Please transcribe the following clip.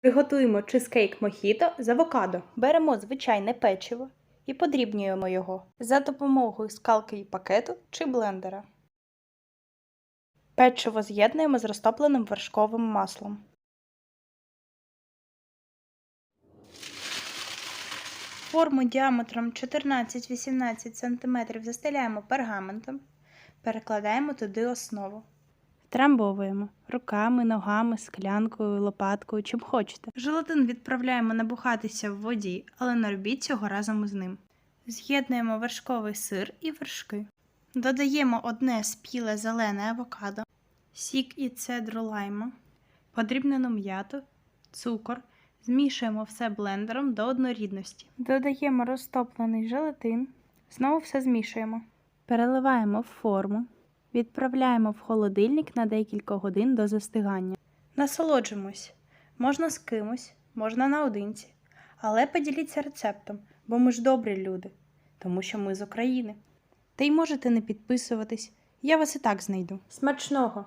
Приготуємо чизкейк мохіто з авокадо. Беремо звичайне печиво і подрібнюємо його за допомогою скалки і пакету чи блендера. Печиво з'єднуємо з розтопленим вершковим маслом. Форму діаметром 14-18 см застеляємо пергаментом, перекладаємо туди основу. Втрамбовуємо руками, ногами, склянкою, лопаткою, чим хочете. Желатин відправляємо набухатися в воді, але не робіть цього разом із ним. З'єднуємо вершковий сир і вершки. Додаємо одне спіле зелене авокадо, сік і цедру лайма, подрібнену м'яту, цукор. Змішуємо все блендером до однорідності. Додаємо розтоплений желатин. Знову все змішуємо. Переливаємо в форму. Відправляємо в холодильник на декілька годин до застигання. Насолоджуємось. Можна з кимось, можна наодинці. Але поділіться рецептом, бо ми ж добрі люди, тому що ми з України. Та й можете не підписуватись, я вас і так знайду. Смачного!